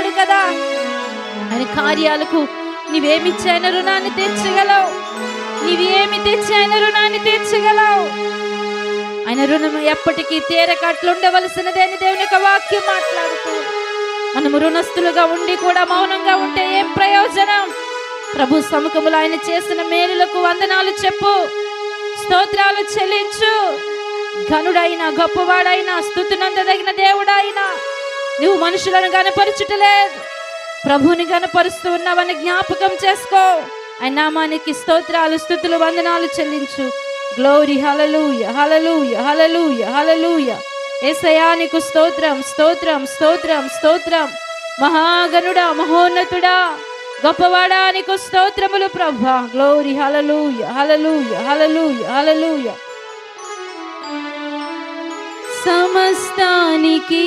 ఇచ్చాడు కదా. ఆయన కార్యాలకు నీవేమిచ్చాయన రుణాన్ని తీర్చగలవు? నీవేమి తెచ్చాయన రుణాన్ని తీర్చగలవు? ఆయన రుణం ఎప్పటికీ తీరకట్లుండవలసినదే అని దేవుని యొక్క వాక్యం మాట్లాడుతూ మనము రుణస్థులుగా ఉండి కూడా మౌనంగా ఉంటే ఏం ప్రయోజనం? ప్రభు సముఖములు ఆయన చేసిన మేలులకు వందనాలు చెప్పు స్తోత్రాలు చెల్లించు. ఘనుడైన గొప్పవాడైన స్థుతినందదగిన దేవుడైనా నువ్వు మనుషులను గనపరచుటలేదు. ప్రభుని గనపరుస్తూ ఉన్నావని జ్ఞాపకం చేసుకో. ఆయన నామానికి స్తోత్రాలు స్థుతులు వందనాలు చెల్లించు. గ్లోరీ హలలు హలలుయ హలలుయ హలలుయ ఏసయానికి స్తోత్రం స్తోత్రం స్తోత్రం స్తోత్రం. మహాగనుడా మహోన్నతుడా గొప్పవాడానికి స్తోత్రములు ప్రభ. గ్లోరీ హలలు హలలుయ హలలుయ హలలుయ సమస్తానికి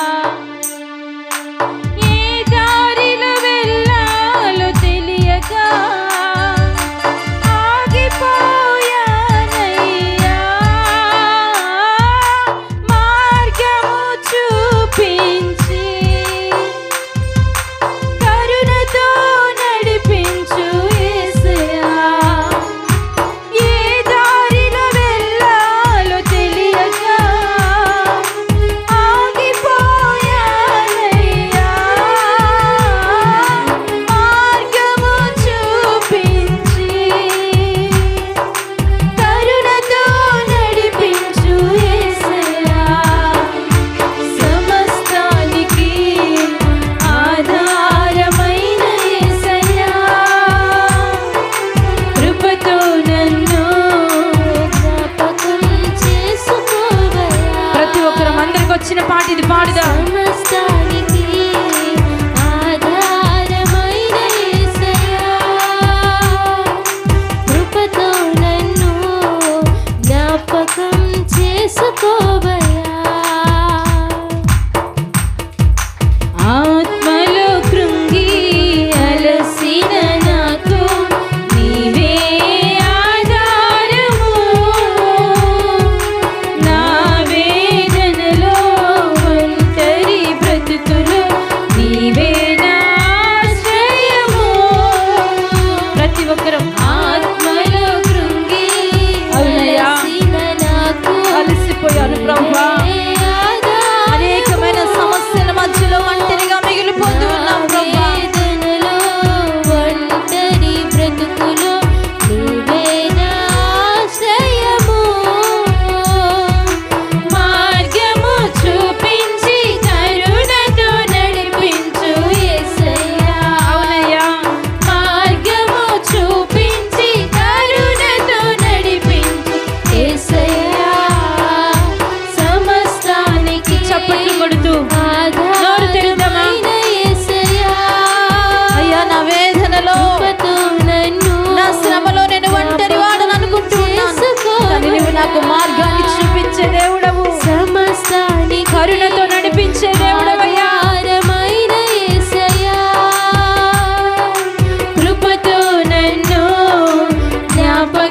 திருப்பாடுதான்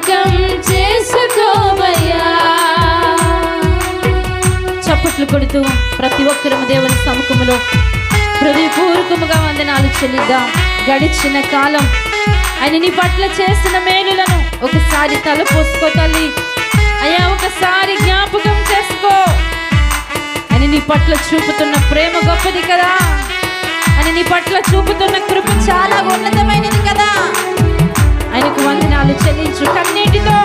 జ్ఞాపకం చేసుకోవయ్యా. చప్పట్లు కొడుతూ ప్రతి ఒక్కరము దేవుని సముఖములో హృదయపూర్వకముగా వందనాలు చెల్లిద్దాం. గడిచిన కాలం ఆయన నీ పట్ల చేసిన మేలులను ఒకసారి తలపోసుకో తల్లి. అయ్యా ఒకసారి జ్ఞాపకం చేసుకో. అని నీ పట్ల చూపుతున్న ప్రేమ గొప్పది కదా. అని నీ పట్ల చూపుతున్న కృప చాలా ఉన్నతమైనది కదా. ఆయనకు వందనాలు చెల్లించు. కన్నీటితో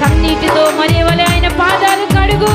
కన్నీటితో మరి వలె ఆయన పాదాలు కడుగు.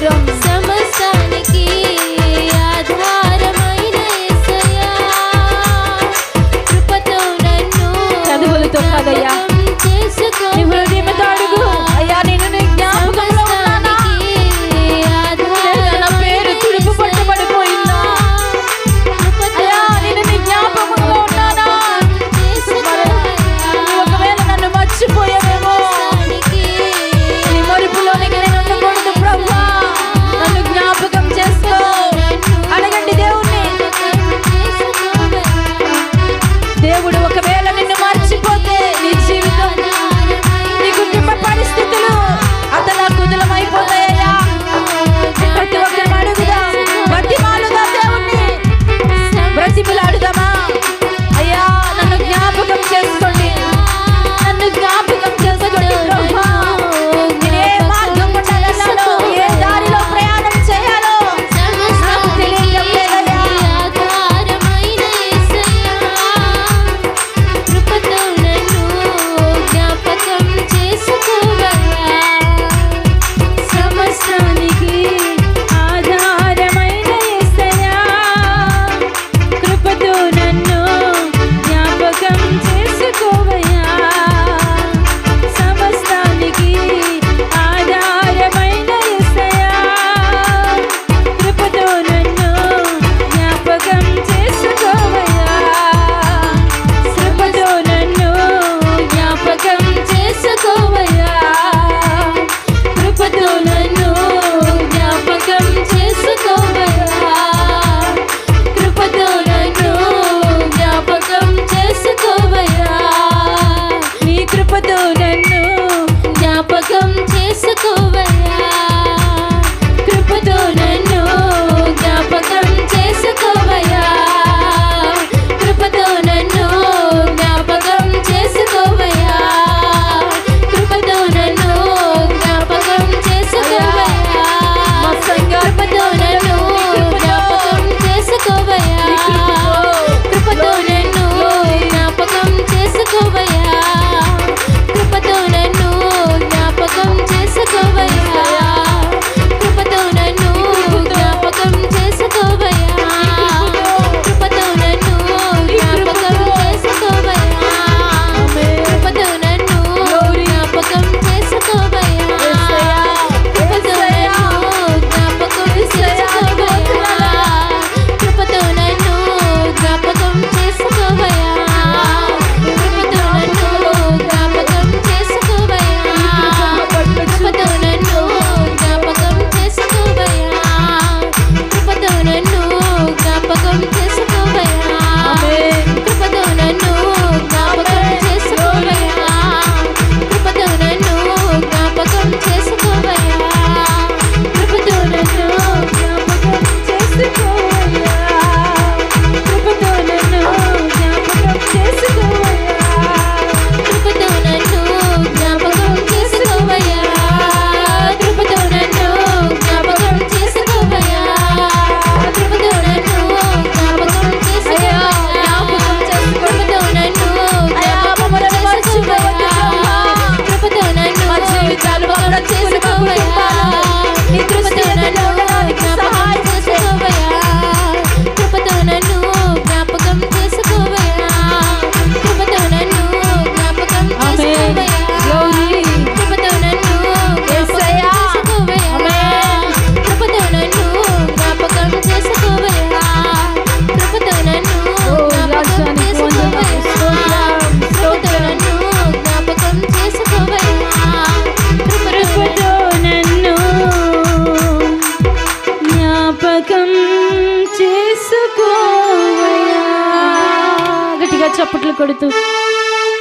ప్రతి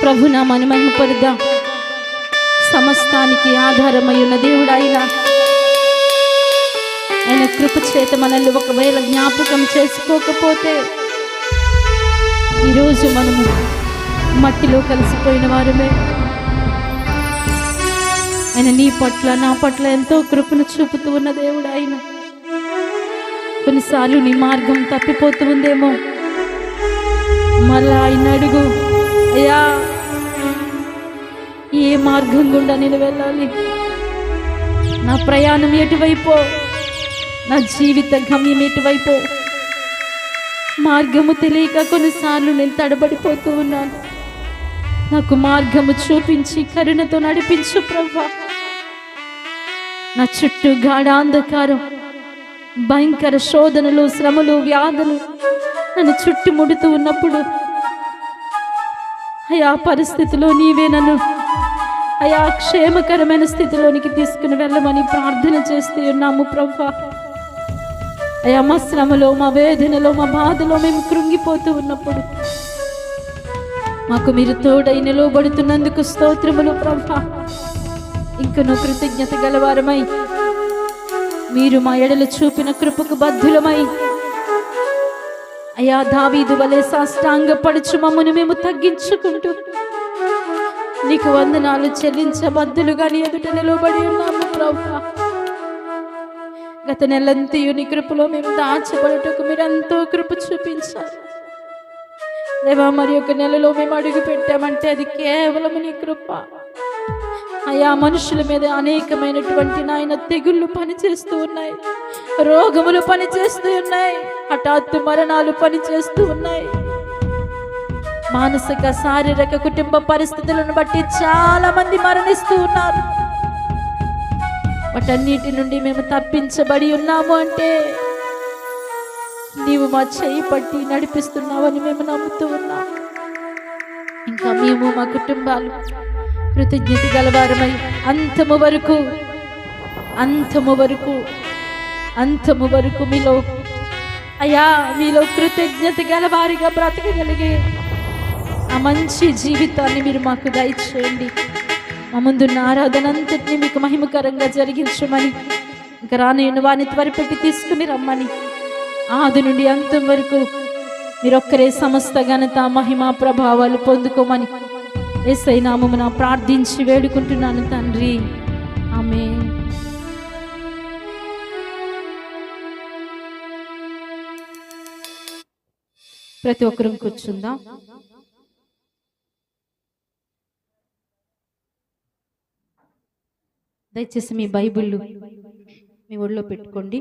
ప్రభు నామాన్ని మహిమపరుద్దాం. సమస్తానికి ఆధారమై ఉన్న దేవుడు ఆయన ఆయన కృప చేత మనల్ని ఒకవేళ జ్ఞాపకం చేసుకోకపోతే ఈరోజు మనము మట్టిలో కలిసిపోయిన వారమే. ఆయన నీ పట్ల నా పట్ల ఎంతో కృపను చూపుతూ ఉన్న దేవుడు ఆయన కొన్నిసార్లు నీ మార్గం తప్పిపోతూ ఉందేమో. మళ్ళా ఆయన అడుగు అయ్యా ఏ మార్గం గుండా నేను వెళ్ళాలి? నా ప్రయాణం ఎటువైపో? నా జీవిత గమ్యం ఎటువైపో? మార్గము తెలియక కొన్నిసార్లు నేను తడబడిపోతూ ఉన్నాను. నాకు మార్గము చూపించి కరుణతో నడిపించు ప్రభా. నా చుట్టూ గాఢాంధకారం భయంకర శోధనలు శ్రమలు వ్యాధులు నన్ను చుట్టుముడుతూ ఉన్నప్పుడు అయా పరిస్థితిలో నీవే నన్ను అయా క్షేమకరమైన స్థితిలోనికి తీసుకుని వెళ్ళమని ప్రార్థన చేస్తూ ఉన్నాము ప్రభా అయా మా శ్రమలో మా వేదనలో మా బాధలో మేము కృంగిపోతూ ఉన్నప్పుడు మాకు మీరు తోడై నిలవబడుతున్నందుకు స్తోత్రములు ప్రభా ఇంకను కృతజ్ఞత గలవారమై మీరు మా ఎడలు చూపిన కృపకు బద్ధులమై అయా దావీదు వలె సాష్టాంగపడుచు మమ్మను మేము తగ్గించుకుంటూ నీకు వందనాలు చెల్లించబద్దులుగా నీ ఎదుట నిలబడి ఉన్నాము ప్రభా గత నెలంతయు నీ కృపలో మేము దాచబడుటకు మీరు ఎంతో కృప చూపించారు. దేవా మరి ఒక నెలలో మేము అడుగు పెట్టామంటే అది కేవలం నీ కృప. అయా మనుషుల మీద అనేకమైనటువంటి నాయన తెగుళ్ళు పనిచేస్తూ ఉన్నాయి. రోగములు పనిచేస్తూ ఉన్నాయి. హఠాత్తు మరణాలు పనిచేస్తూ ఉన్నాయి. మానసిక శారీరక కుటుంబ పరిస్థితులను బట్టి చాలా మంది మరణిస్తూ ఉన్నారు. వాటన్నిటి నుండి మేము తప్పించబడి ఉన్నాము అంటే నీవు మా చేయి పట్టి నడిపిస్తున్నావని మేము నమ్ముతూ ఉన్నాము ఇంకా మేము మా కుటుంబాలు కృతజ్ఞత గలవారమై అంతము వరకు అంతము వరకు అంతము వరకు మీలో అయ్యా మీలో కృతజ్ఞత గలవారిగా బ్రతకగలిగే ఆ మంచి జీవితాన్ని మీరు మాకు దయచేయండి. మా ముందున్న ఆరాధన అంతటినీ మీకు మహిమకరంగా జరిగించమని ఇంకా రానున్న వారిని త్వరపెట్టి తీసుకుని రమ్మని. ఆది నుండి అంతం వరకు మీరొక్కరే సమస్త ఘనత మహిమ ప్రభావాలు పొందుకోమని ఏసై నామమున ప్రార్థించి వేడుకుంటున్నాను తండ్రి. ఆమె ప్రతి ఒక్కరూ కూర్చుందాం. దయచేసి మీ బైబిళ్ళు మీ ఒళ్ళో పెట్టుకోండి.